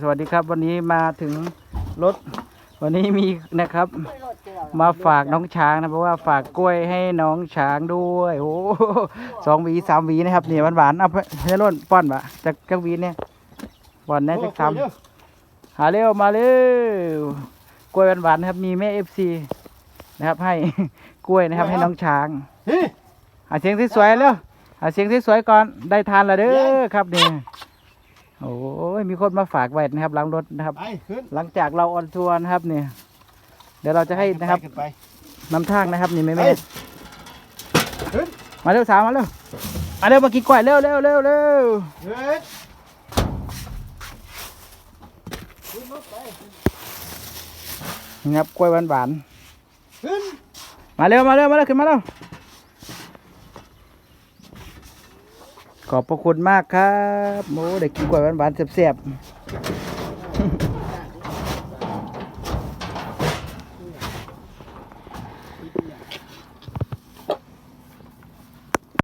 สวัสดีครับ วันนี้มาถึงรถ วันนี้มีนะครับ มาฝากน้องช้างนะเพราะว่าฝากกล้วยให้น้องช้างด้วยโอ้โหสองหวีสามหวีนะครับเนี่ยหวานๆเอาไปเฮ้ยร่นป้อนปะจากจากหวีเนี่ยป้อนแน่จากสามหาเร็วมาเร็วกล้วยหวานๆนะครับ มีแม่เอฟซีนะครับ ให้กล้วยนะครับ ให้น้องช้างเฮ้ยหาเสียงที่สวยๆเร็วหาเสียงที่สวยๆก่อนได้ทานแล้วเด้อครับนี่ โอ้ยมีคนมาฝากไว้นะครับหล้างรถนะครับ ไปขึ้นหลังจากเราออนทัวร์นะครับเนี่ยเดี๋ยวเราจะให้นะครับขึ้นไปนำทางนะครับนี่แม่ไปแม่ขึ้นมาเร็วสาวมาเร็วมาเร็วมากินกล้วยเร็วเร็วเร็วเร็วเฮ้ยนี่ครับกล้วยหวานหวานขึ้นๆมาเร็วมาเร็วมาเร็วขึ้นมาเร็ว ขอบพระคุณมากครับโอ้ได้กินกล้วยหวานหวานๆแซ่บๆ